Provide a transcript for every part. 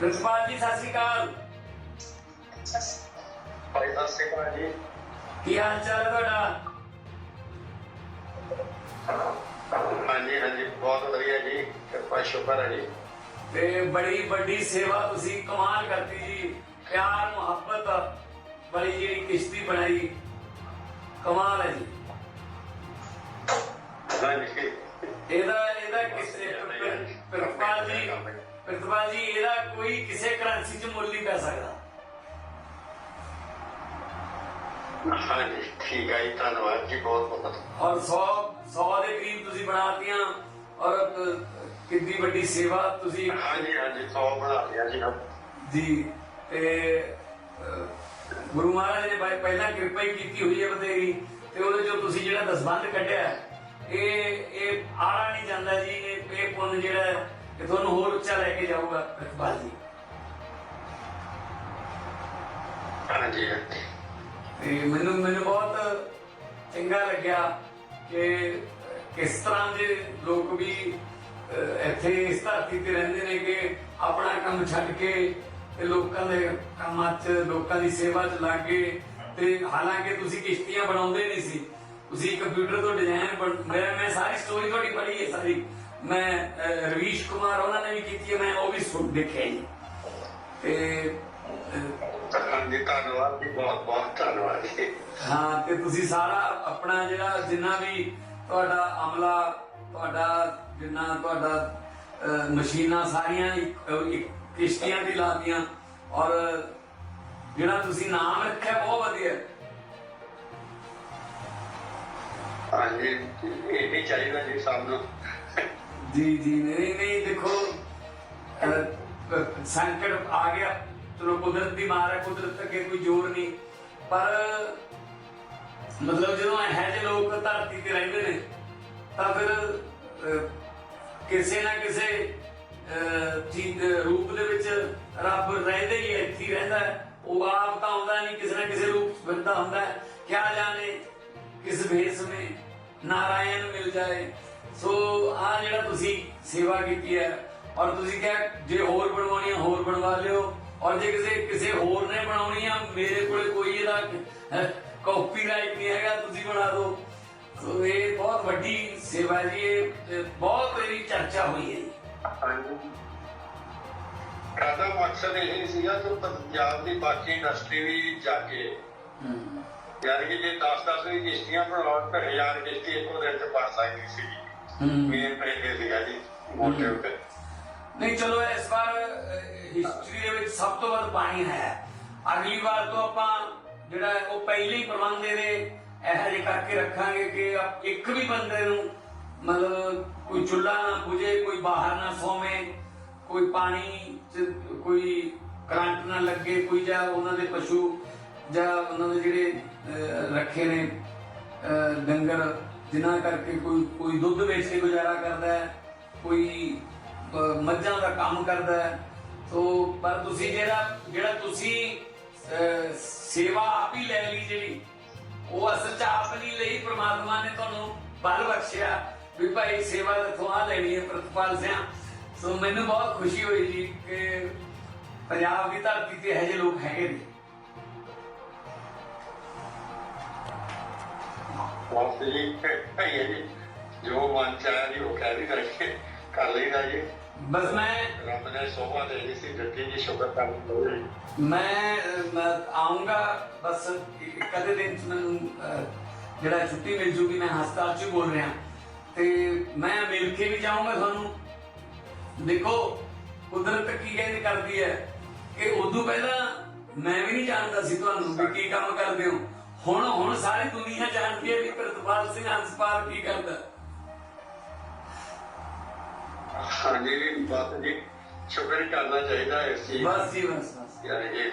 Principal ਜੀ ਸਤਿ ਸ਼੍ਰੀ ਅਕਾਲ। ਭਾਈ ਸਤਿ ਸ਼੍ਰੀ ਅਕਾਲ ਜੀ। ਕੀ ਹਾਲ ਚਾਲ ਹੈ ਤੁਹਾਡਾ? ਹਾਂਜੀ ਹਾਂਜੀ ਬਹੁਤ ਵਧੀਆ ਜੀ। ਕਿਰਪਾ ਸ਼ੁਕਰ ਹੈ ਜੀ। ਤੇ ਬੜੀ ਵੱਡੀ ਸੇਵਾ ਤੁਸੀਂ ਕਮਾਲ ਕਰਤੀ ਜੀ। ਪਿਆਰ ਮੁਹੱਬਤ ਵਾਲੀ ਜਿਹੜੀ ਕਿਸ਼ਤੀ ਬਣਾਈ। ਕਮਾਲ ਹੈ ਜੀ। ਹਾਂਜੀ। ਇਹਦਾ ਇਹਦਾ ਕਿਸੇ ਪ੍ਰਿੰਸੀਪਲ ਜੀ। ਪ੍ਰਿੰਸੀਪਲ ਜੀ ਇਹਦਾ ਕੋਈ ਕਿਸੇ ਕਰੰਸੀ 'ਚ ਮੁੱਲ ਨਹੀਂ ਪੈ ਸਕਦਾ। ਹਾਂਜੀ ਠੀਕ ਹੈ ਜੀ ਧੰਨਵਾਦ ਜੀ ਬਹੁਤ ਬਹੁਤ ਔਰ 100 100 ਦੇ ਕਰੀਬ ਤੁਸੀਂ ਬਣਾਤੀਆਂ ਔਰ ਅ, ਕਿੰਨੀ ਵੱਡੀ ਸੇਵਾ ਤੁਸੀਂ ਹਾਂਜੀ ਹਾਂਜੀ 100 ਬਣਾ ਲਿਆ ਜੀ ਹਮ ਜੀ ਤੇ ਅਹ, ਗੁਰੂ ਮਹਾਰਾਜ ਨੇ ਬਾਈ ਪਹਿਲਾਂ ਕਿਰਪਾ ਹੀ ਕੀਤੀ ਹੋਈ ਹੈ ਬਤੇਰੀ ਤੇ ਉਹਦੇ ਜੋ ਤੁਸੀਂ ਜਿਹੜਾ ਦਸਬੰਧ ਕੱਢਿਆ ਇਹ ਇਹ ਆੜਾ ਨਹੀਂ ਜਾਂਦਾ ਜੀ ਇਹ ਇਹ ਪੁੰਨ ਜਿਹੜਾ ਇਹ ਤੁਹਾਨੂੰ ਹੋਰ ਉੱਚਾ ਲੈ ਕੇ ਜਾਊਗਾ ਪ੍ਰਤਪਾਲ ਜੀ। ਹਾਂਜੀ ਤੇ ਮੈਨੂੰ ਮੈਨੂੰ ਬਹੁਤ ਚੰਗਾ ਲੱਗਿਆ ਕਿ ਕਿਸ ਤਰ੍ਹਾਂ ਦੇ ਲੋਕ ਵੀ ਇੱਥੇ ਇਸ ਧਰਤੀ ਤੇ ਰਹਿੰਦੇ ਨੇ ਕਿ ਆਪਣਾ ਕੰਮ ਛੱਡ ਕੇ ਤੇ ਲੋਕਾਂ ਦੇ ਕੰਮਾਂ 'ਚ ਲੋਕਾਂ ਦੀ ਸੇਵਾ 'ਚ ਲੱਗ ਗਏ। ਤੇ ਹਾਲਾਂਕਿ ਤੁਸੀਂ ਕਿਸ਼ਤੀਆਂ ਬਣਾਉਂਦੇ ਨਹੀਂ ਸੀ। ਤੁਸੀਂ ਕੰਪਿਊਟਰ ਤੋਂ ਡਿਜ਼ਾਈਨ ਮੈਂ ਮੈਂ ਸਾਰੀ ਸਟੋਰੀ ਤੁਹਾਡੀ ਪੜ੍ਹੀ ਹੈ ਸਾਰੀ। ਮੈਂ ਰਵੀਸ਼ ਕੁਮਾਰ ਉਹਨਾਂ ਨੇ ਵੀ ਕੀਤੀ ਹੈ ਮੈਂ ਉਹ ਵੀ ਸੁਣ ਦੇਖਿਆ ਜੀ। ਤੇ ਹਾਂਜੀ ਧੰਨਵਾਦ ਜੀ ਬਹੁਤ ਬਹੁਤ ਧੰਨਵਾਦ ਜੀ। ਹਾਂ ਤੇ ਤੁਸੀਂ ਸਾਰਾ ਆਪਣਾ ਜਿਹੜਾ ਜਿੰਨਾ ਵੀ ਤੁਹਾਡਾ ਅਮਲਾ ਤੁਹਾਡਾ ਜਿੰਨਾ ਤੁਹਾਡਾ ਮਸ਼ੀਨਾਂ ਸਾਰੀਆਂ ਕਿਸ਼ਤੀਆਂ ਦੀ ਲਾਤੀਆਂ ਔਰ ਜਿਹੜਾ ਤੁਸੀਂ ਨਾਮ ਰੱਖਿਆ ਬਹੁਤ ਵਧੀਆ। ਹਾਂਜੀ ਇਹ ਵੀ ਚਾਹੀਦਾ ਜੀ ਸਭ ਨੂੰ। ਜੀ ਜੀ ਨਹੀਂ ਨਹੀਂ ਦੇਖੋ ਅਹ, ਸੰਕਟ ਆ ਗਿਆ। ਚਲੋ ਕੁਦਰਤ ਦੀ ਮਾਰ ਹੈ ਕੁਦਰਤ ਅੱਗੇ ਕੋਈ ਜ਼ੋਰ ਨਹੀਂ। ਪਰ ਮਤਲਬ ਜਦੋਂ ਇਹ ਜਿਹੇ ਲੋਕ ਧਰਤੀ ਤੇ ਰਹਿੰਦੇ ਨੇ ਤਾਂ ਫਿਰ ਅਹ, ਕਿਸੇ ਨਾ ਕਿਸੇ ਅਹ, ਚੀਜ਼ ਦੇ ਰੂਪ ਦੇ ਵਿੱਚ ਰੱਬ ਰਹਿੰਦੇ ਹੀ ਹੈ, ਇੱਥੇ ਹੀ ਰਹਿੰਦਾ ਹੈ। ਉਹ ਆਪ ਤਾਂ ਆਉਂਦਾ ਨਹੀਂ ਕਿਸੇ ਨਾ ਕਿਸੇ ਰੂਪ ਚ ਬੰਦਾ ਹੁੰਦਾ ਹੈ। ਕਿਆ ਜਾਣੇ ਕਿਸ ਭੇਸ ਵਿੱਚ ਨਾਰਾਇਣ ਮਿਲ ਜਾਏ ਸੋ ਆ ਜਿਹੜਾ ਤੁਸੀਂ ਸੇਵਾ ਕੀਤੀ ਹੈ ਔਰ ਤੁਸੀਂ ਕਿਹਾ ਜੇ ਹੋਰ ਬਣਵਾਉਣੀ ਹੈ ਹੋਰ ਬਣਵਾ ਲਿਓ। ਔਰ ਜੇ ਕਿਸੇ ਕਿਸੇ ਹੋਰ ਨੇ ਬਣਾਉਣੀ ਆ ਮੇਰੇ ਕੋਲੇ ਕੋਈ ਇਹਦਾ ਕਾਪੀਰਾਈਟ ਨਹੀਂ ਹੈਗਾ ਤੁਸੀਂ ਬਣਾ ਦਿਓ। ਸੋ ਇਹ ਬਹੁਤ ਵੱਡੀ ਸੇਵਾ ਜੀ ਇਹ ਬਹੁਤ ਇਹਦੀ ਚਰਚਾ ਹੋਈ ਹੈ ਸਾਡਾ ਮਕਸਦ ਇਹ ਸੀਗਾ ਕਿ ਪੰਜਾਬ ਦੀ ਬਾਕੀ ਇੰਡਸਟਰੀ ਵੀ ਜਾ ਕੇ ਯਾਨੀ ਕਿ ਜੇ 10-10 ਦੀ ਕਿਸ਼ਤੀਆਂ ਬਣਾਉਣ ਤਾਂ ਹਜ਼ਾਰ ਕਿਸ਼ਤੀ ਇੱਕੋ ਦਿਨ ਚ ਬਣ ਸਕਦੀ ਸੀ ਮੇਨ ਪ੍ਰੇਗੇ ਸੀਗਾ ਜੀ ਮੋਟੇ ਉੱਤੇ। ਨਹੀਂ ਚਲੋ ਇਸ ਵਾਰ ਹਿਸਟਰੀ ਦੇ ਵਿੱਚ ਸਭ ਤੋਂ ਵੱਧ ਪਾਣੀ ਹੈ। ਅਗਲੀ ਵਾਰ ਤੋਂ ਆਪਾਂ ਜਿਹੜਾ ਉਹ ਪਹਿਲੇ ਹੀ ਪ੍ਰਬੰਧ ਇਹਦੇ ਇਹੋ ਜਿਹੇ ਕਰਕੇ ਰੱਖਾਂਗੇ ਕਿ ਇੱਕ ਵੀ ਬੰਦੇ ਨੂੰ ਮਤਲਬ ਕੋਈ ਚੁੱਲ੍ਹਾ ਨਾ ਬੁਝੇ ਕੋਈ ਬਾਹਰ ਨਾ ਸੋਵੇ ਕੋਈ ਪਾਣੀ ਚ ਕੋਈ ਕਰੰਟ ਨਾ ਲੱਗੇ ਕੋਈ ਜਾਂ ਉਹਨਾਂ ਦੇ ਪਸ਼ੂ ਜਾਂ ਉਹਨਾਂ ਦੇ ਜਿਹੜੇ ਰੱਖੇ ਨੇ ਡੰਗਰ ਜਿਨ੍ਹਾਂ ਕਰਕੇ ਕੋਈ ਕੋਈ ਦੁੱਧ ਵੇਚ ਕੇ ਗੁਜ਼ਾਰਾ ਕਰਦਾ ਹੈ, ਕੋਈ ਮੱਝਾਂ ਦਾ ਕੰਮ ਕਰਦਾ ਹੈ। ਸੋ, ਪਰ ਤੁਸੀਂ ਜਿਹੜਾ ਜਿਹੜਾ ਤੁਸੀਂ ਸੇਵਾ ਆਪ ਹੀ ਲੈ ਲਈ ਜਿਹੜੀ, ਉਹ ਅਸਲ ਚ ਆਪ ਨਹੀਂ, ਲਈ ਪ੍ਰਮਾਤਮਾ ਨੇ ਤੁਹਾਨੂੰ ਬਲ ਬਖਸ਼ਿਆ ਵੀ ਭਾਈ ਸੇਵਾ ਦਾ ਆ ਲੈਣੀ ਹੈ ਪ੍ਰਤਪਾਲ ਸਿਆ। ਸੋ, ਮੈਨੂੰ ਬਹੁਤ ਖੁਸ਼ੀ ਹੋਈ ਜੀ ਕਿ ਪੰਜਾਬ ਦੀ ਧਰਤੀ ਤੇ ਇਹੋ ਜਿਹੇ ਲੋਕ ਹੈਗੇ ਨੇ। ਬਹੁਤ ਜੀ ਭਈਏ ਜੀ। ਜੋ ਮਨ ਚ ਆਇਆ ਜੀ ਉਹ ਕਹਿ ਵੀ ਕਰਕੇ ਕਰ ਲਈਦਾ ਜੀ। ਬਸ ਮੈਂ ਰੱਬ ਨੇ ਸੋਭਾ ਦੇ ਦਿੱਤੀ ਸੀ ਦਿੱਤੀ ਜੀ ਸ਼ੁਕਰ ਕਰਦਾ ਜੀ ਮੈਂ ਆਉਂਗਾ ਬਸ ਅੱਧੇ ਦਿਨ ਚ ਮੈਨੂੰ ਜਿਹੜਾ ਛੁੱਟੀ ਮਿਲ ਜੂਗੀ ਮੈਂ ਹਸਪਤਾਲ ਚ ਹੀ ਬੋਲ ਰਿਹਾ। ਤੇ ਮੈਂ ਮਿਲ ਕੇ ਵੀ ਜਾਊਂਗਾ ਤੁਹਾਨੂੰ। ਦੇਖੋ ਕੁਦਰਤ ਕੀ ਕਹਿੰਦੀ ਕਰਦੀ ਹੈ ਕਿ ਉਦੋਂ ਪਹਿਲਾਂ ਮੈਂ ਵੀ ਨਹੀਂ ਜਾਣਦਾ ਸੀ ਤੁਹਾਨੂੰ ਵੀ ਕੀ ਕੰਮ ਕਰਦੇ ਹੋ। ਹੁਣ ਹੁਣ ਸਾਰੀ ਦੁਨੀਆ ਜਾਣਦੀ ਹੈ ਵੀ ਪ੍ਰਤਪਾਲ ਸਿੰਘ ਹੰਸਪਾਲ ਕੀ ਕਰਦਾ। ਹਾਂਜੀ ਬਾਤ ਜੀ ਸ਼ੁਕਰ ਕਰਨਾ ਚਾਹੀਦਾ ਇਸ ਚੀਜ਼। ਬਸ ਜੀ ਬਸ ਬਸ। ਯਾਨੀ ਕਿ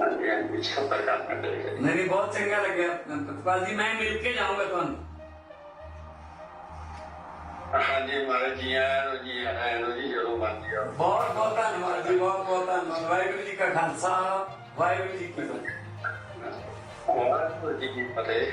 ਹਾਂਜੀ ਹਾਂਜੀ ਸ਼ੁਕਰ ਕਰਨਾ ਚਾਹੀਦਾ। ਨਹੀਂ ਨਹੀਂ ਬਹੁਤ ਚੰਗਾ ਲੱਗਿਆ ਪ੍ਰਤਪਾਲ ਜੀ। ਮੈਂ ਮਿਲ ਕੇ ਜਾਊਂਗਾ ਤੁਹਾਨੂੰ। ਹਾਂਜੀ ਮਹਾਰਾਜ ਜੀ ਆਇਆਂ ਨੂੰ ਜੀ ਆਇਆਂ ਨੂੰ ਜੀ ਜਦੋਂ ਮਰਜ਼ੀ ਆਓ। ਬਹੁਤ ਬਹੁਤ ਧੰਨਵਾਦ ਜੀ ਬਹੁਤ ਬਹੁਤ ਧੰਨਵਾਦ। ਵਾਹਿਗੁਰੂ ਜੀ ਕਾ ਖਾਲਸਾ ਵਾਹਿਗੁਰੂ ਜੀ ਕੀ ਫਤਿਹ। ਵਾਹਿਗੁਰੂ ਜੀ ਕੀ ਫਤਿਹ